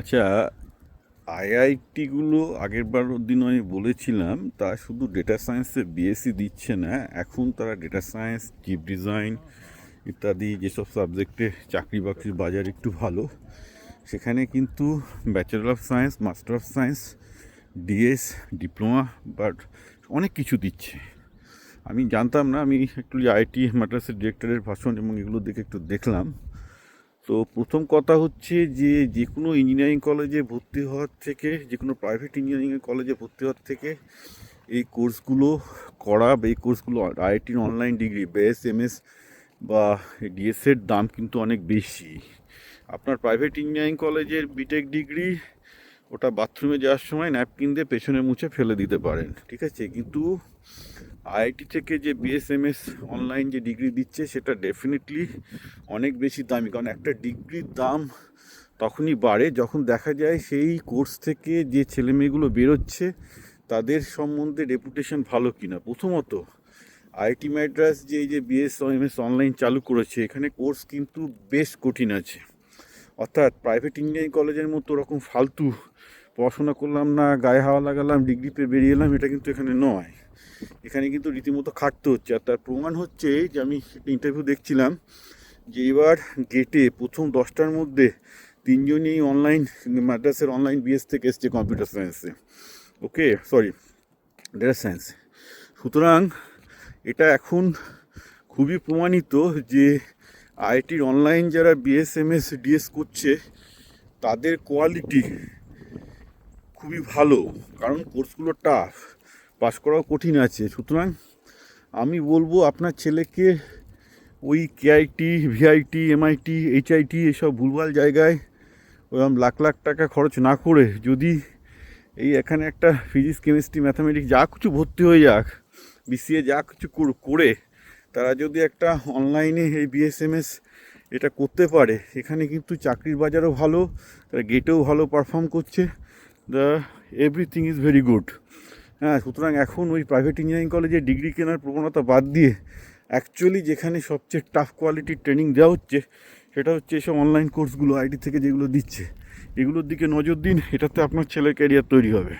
আচ্ছা আইআইটিগুলো আগের বার দিন আমি বলেছিলাম, তা শুধু ডেটা সায়েন্সে বিএসসি দিচ্ছে না, এখন তারা ডেটা সায়েন্স চিপ ডিজাইন ইত্যাদি যেসব সাবজেক্টে চাকরি বাকরির বাজার একটু ভালো, সেখানে কিন্তু bachelor of science master of science DS diploma but অনেক কিছু দিচ্ছে। আমি জানতাম না, আমি একটু আইটি মাদ্রাসের ডিরেক্টরের ভাষণ এবং এগুলো দেখে একটু দেখলাম। তো প্রথম কথা হচ্ছে যে যে কোনো ইঞ্জিনিয়ারিং কলেজে ভর্তি হওয়ার থেকে যে কোনো প্রাইভেট ইঞ্জিনিয়ারিং কলেজে ভর্তি হওয়ার থেকে, এই কোর্সগুলো করা এই কোর্সগুলো আইআইটির অনলাইন ডিগ্রি বেএস এমএস বা ডিএসের দাম কিন্তু অনেক বেশি। আপনার প্রাইভেট ইঞ্জিনিয়ারিং কলেজের বিটেক ডিগ্রি ওটা বাথরুমে যাওয়ার সময় ন্যাপকিন দিয়ে পেছনে মুছে ফেলে দিতে পারেন, ঠিক আছে? কিন্তু আইআইটি থেকে যে বিএসএমএস অনলাইন যে ডিগ্রি দিচ্ছে, সেটা ডেফিনেটলি অনেক বেশি দামি। কারণ একটা ডিগ্রির দাম তখনই বাড়ে যখন দেখা যায় সেই কোর্স থেকে যে ছেলেমেয়েগুলো বেরোচ্ছে, তাদের সম্বন্ধে রেপুটেশন ভালো কিনা। প্রথমত, আইআইটি ম্যাড্রাস যে যে বিএস এমএস অনলাইন চালু করেছে, এখানে কোর্স কিন্তু বেশ কঠিন আছে। অর্থাৎ প্রাইভেট ইঞ্জিনিয়ারিং কলেজের মতো ওরকম ফালতু পড়াশোনা করলাম না, গায়ে হাওয়া লাগালাম ডিগ্রি পেয়ে বেরিয়ে এলাম, এটা কিন্তু এখানে নয়। এখানে কিন্তু রীতিমতো খাটতে হচ্ছে। আর তার প্রমাণ হচ্ছে যে আমি ইন্টারভিউ দেখছিলাম যে এবার গেটে প্রথম দশটার মধ্যে তিনজনই অনলাইন মাদ্রাসের অনলাইন বিএস থেকে এসছে কম্পিউটার সায়েন্সে ওকে সরি ডেটা সায়েন্স সুতরাং এটা এখন খুবই প্রমাণিত যে আইটির অনলাইন যারা বিএসএমএস ডিএস করছে, তাদের কোয়ালিটি খুবই ভালো, কারণ কোর্সগুলো টাফ পাস করাও কঠিন আছে। সুতরাং আমি বলব আপনার ছেলেকে ওই কেআইটি ভিআইটি এমআইটি এইচআইটি এসব ভুলভাল জায়গায় ওরকম লাখ লাখ টাকা খরচ না করে যদি এই এখানে একটা ফিজিক্স কেমিস্ট্রি ম্যাথামেটিক্স যা কিছু ভর্তি হয়ে যাক বিসিএ যা কিছু কর- তারা যদি একটা অনলাইনে এই বিএসএমএস এটা করতে পারে, এখানে কিন্তু চাকরির বাজারও ভালো, তারা গেটেও ভালো পারফর্ম করছে। The everything is very good হ্যাঁ সুতরাং এখন ওই প্রাইভেট ইঞ্জিনিয়ারিং কলেজে ডিগ্রি কেনার প্রবণতা বাদ দিয়ে অ্যাকচুয়ালি যেখানে সবচেয়ে টাফ কোয়ালিটির ট্রেনিং দেওয়া হচ্ছে, সেটা হচ্ছে এসব অনলাইন কোর্সগুলো আইটি থেকে যেগুলো দিচ্ছে। এগুলোর দিকে নজর দিন, এটাতে আপনার ছেলের ক্যারিয়ার তৈরি হবে।